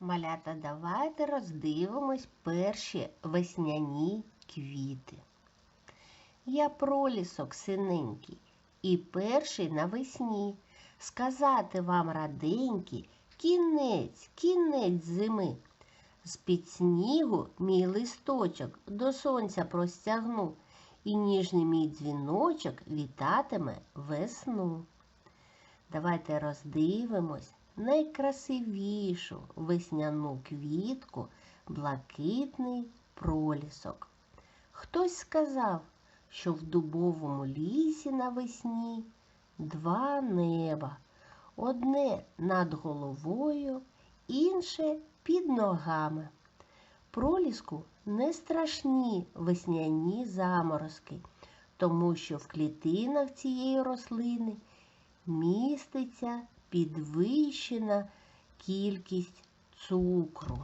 Малята, давайте роздивимось перші весняні квіти. Я пролісок синенький, і перший навесні. Сказати вам раденький, кінець, кінець зими. З-під снігу мій листочок до сонця простягну, і ніжний мій дзвіночок вітатиме весну. Давайте роздивимось найкрасивішу весняну квітку блакитний пролісок. Хтось сказав, що в дубовому лісі навесні два неба. Одне над головою, інше під ногами. Проліску не страшні весняні заморозки, тому що в клітинах цієї рослини міститься підвищена кількість цукру.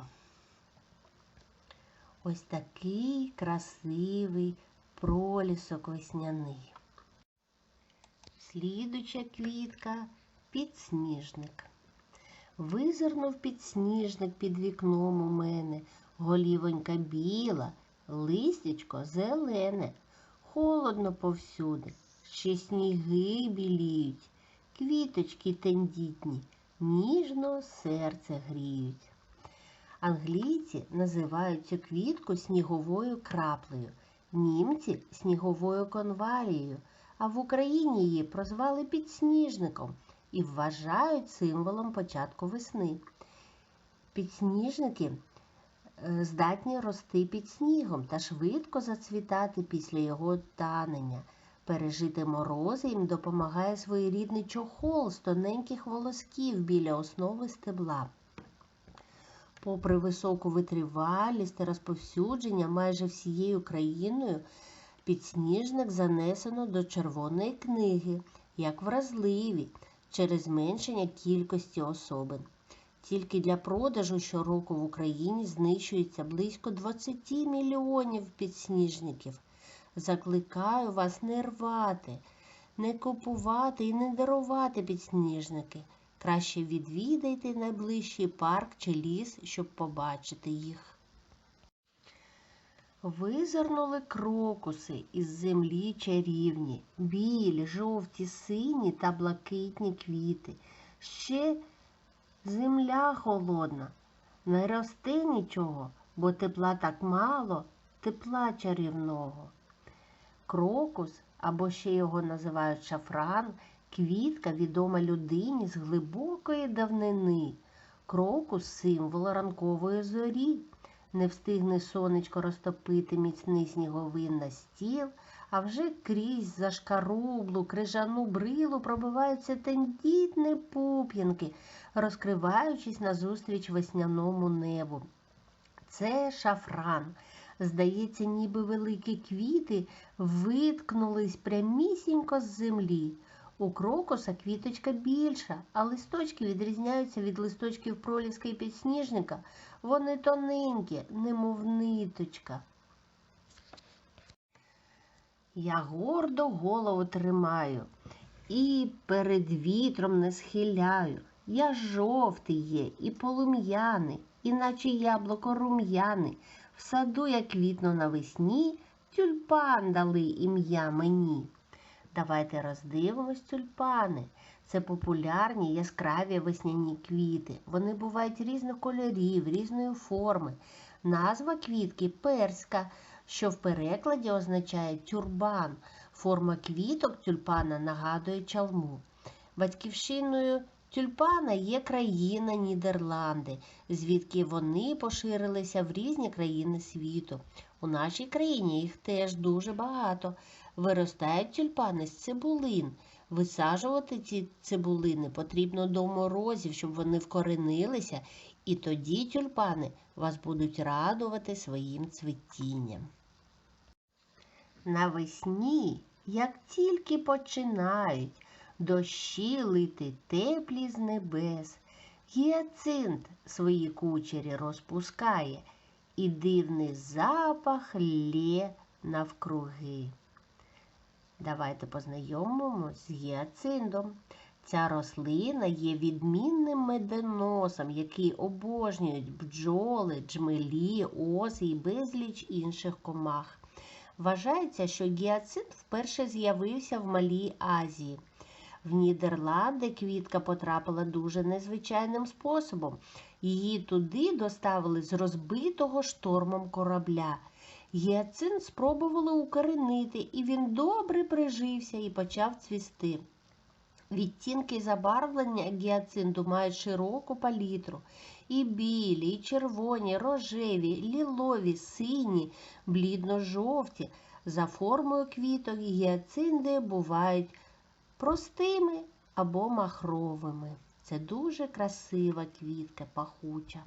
Ось такий красивий пролісок весняний. Слідуча квітка підсніжник. Визирнув підсніжник під вікном у мене, голівонька біла, листячко зелене, холодно повсюди, ще сніги біліють, квіточки тендітні, ніжно серце гріють. Англійці називають цю квітку сніговою краплею, німці сніговою конвалією, а в Україні її прозвали підсніжником і вважають символом початку весни. Підсніжники е, здатні рости під снігом та швидко зацвітати після його танення. Пережити морози їм допомагає своєрідний чохол з тоненьких волосків біля основи стебла. Попри високу витривалість та розповсюдження майже всією країною, підсніжник занесено до Червоної книги як вразливі через зменшення кількості особин. Тільки для продажу щороку в Україні знищується близько 20 мільйонів підсніжників. Закликаю вас не рвати, не купувати і не дарувати підсніжники. Краще відвідайте найближчий парк чи ліс, щоб побачити їх. Визирнули крокуси із землі чарівні, білі, жовті, сині та блакитні квіти. Ще земля холодна, не росте нічого, бо тепла так мало, тепла чарівного. Крокус, або ще його називають шафран, квітка відома людині з глибокої давнини. Крокус символ ранкової зорі. Не встигне сонечко розтопити міцний сніговин на стіл, а вже крізь зашкарублу, крижану брилу пробиваються тендітні пуп'янки, розкриваючись назустріч весняному небу. Це шафран. Здається, ніби великі квіти виткнулись прямісінько з землі. У крокуса квіточка більша, а листочки відрізняються від листочків проліска і підсніжника. Вони тоненькі, немов ниточка. Я гордо голову тримаю і перед вітром не схиляю. Я жовтий є і полум'яний, іначе яблуко рум'яний. В саду я квітну навесні, тюльпан дали ім'я мені. Давайте роздивимось тюльпани. Це популярні яскраві весняні квіти. Вони бувають різних кольорів, різної форми. Назва квітки перська, що в перекладі означає тюрбан. Форма квіток тюльпана нагадує чалму. Батьківщиною тюльпана є країна Нідерланди, звідки вони поширилися в різні країни світу. У нашій країні їх теж дуже багато. Виростають тюльпани з цибулин. Висаджувати ці цибулини потрібно до морозів, щоб вони вкоренилися, і тоді тюльпани вас будуть радувати своїм цвітінням. Навесні, як тільки починають дощі лити теплі з небес, гіацинт свої кучері розпускає, і дивний запах лє навкруги. Давайте познайомимось з гіацинтом. Ця рослина є відмінним медоносом, який обожнюють бджоли, джмелі, оси і безліч інших комах. Вважається, що гіацинт вперше з'явився в Малій Азії. В Нідерланди квітка потрапила дуже незвичайним способом. Її туди доставили з розбитого штормом корабля. Гіацинт спробували укоренити, і він добре прижився і почав цвісти. Відтінки забарвлення гіацинту мають широку палітру. І білі, і червоні, рожеві, лілові, сині, блідно-жовті. За формою квіток гіацинти бувають простими або махровими. Це дуже красива квітка пахуча.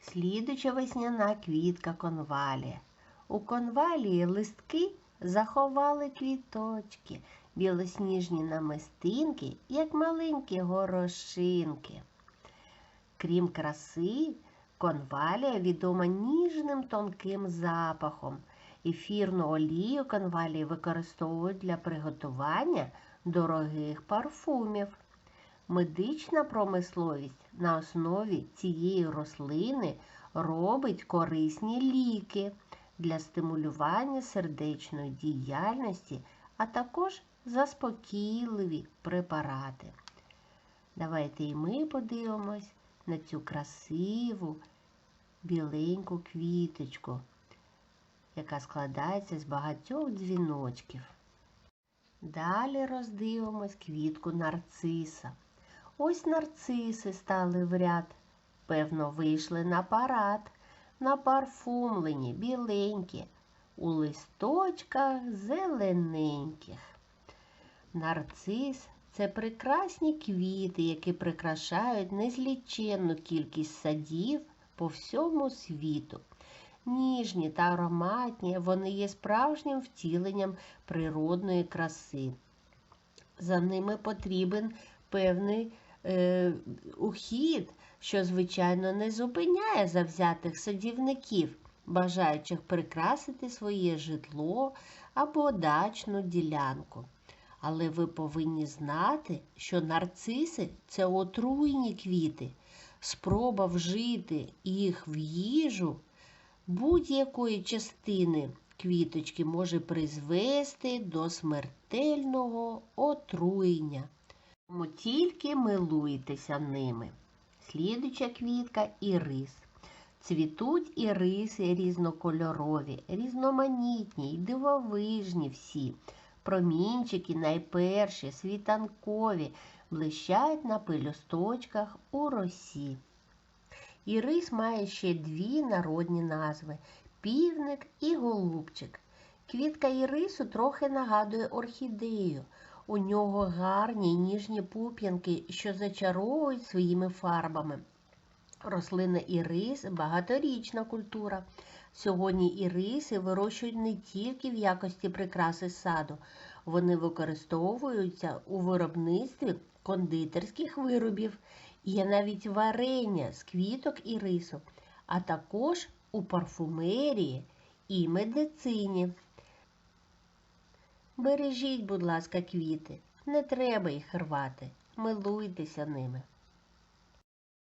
Слідуча весняна квітка конвалія. У конвалії листки заховали квіточки, білосніжні намистинки, як маленькі горошинки. Крім краси, конвалія відома ніжним тонким запахом. Ефірну олію конвалії використовують для приготування дорогих парфумів. Медична промисловість на основі цієї рослини робить корисні ліки для стимулювання сердечної діяльності, а також заспокійливі препарати. Давайте і ми подивимось на цю красиву біленьку квіточку, яка складається з багатьох дзвіночків. Далі роздивимось квітку нарциса. Ось нарциси стали в ряд, певно, вийшли на парад, напарфумлені, біленькі, у листочках зелененьких. Нарцис це прекрасні квіти, які прикрашають незліченну кількість садів по всьому світу. Ніжні та ароматні, вони є справжнім втіленням природної краси. За ними потрібен певний е, ухід, що, звичайно, не зупиняє завзятих садівників, бажаючих прикрасити своє житло або дачну ділянку. Але ви повинні знати, що нарциси це отруйні квіти. Спроба вжити їх в їжу будь-якої частини квіточки може призвести до смертельного отруєння. Тому тільки милуйтеся ними. Слідуча квітка ірис. Цвітуть іриси різнокольорові, різноманітні й дивовижні всі. Промінчики найперші, світанкові, блищать на пелюсточках у росі. Ірис має ще дві народні назви півник і голубчик. Квітка ірису трохи нагадує орхідею. У нього гарні ніжні пуп'янки, що зачаровують своїми фарбами. Рослина ірис багаторічна культура. Сьогодні іриси вирощують не тільки в якості прикраси саду, вони використовуються у виробництві кондитерських виробів, є навіть варення з квіток і рисок, а також у парфумерії і медицині. Бережіть, будь ласка, квіти, не треба їх рвати, милуйтеся ними.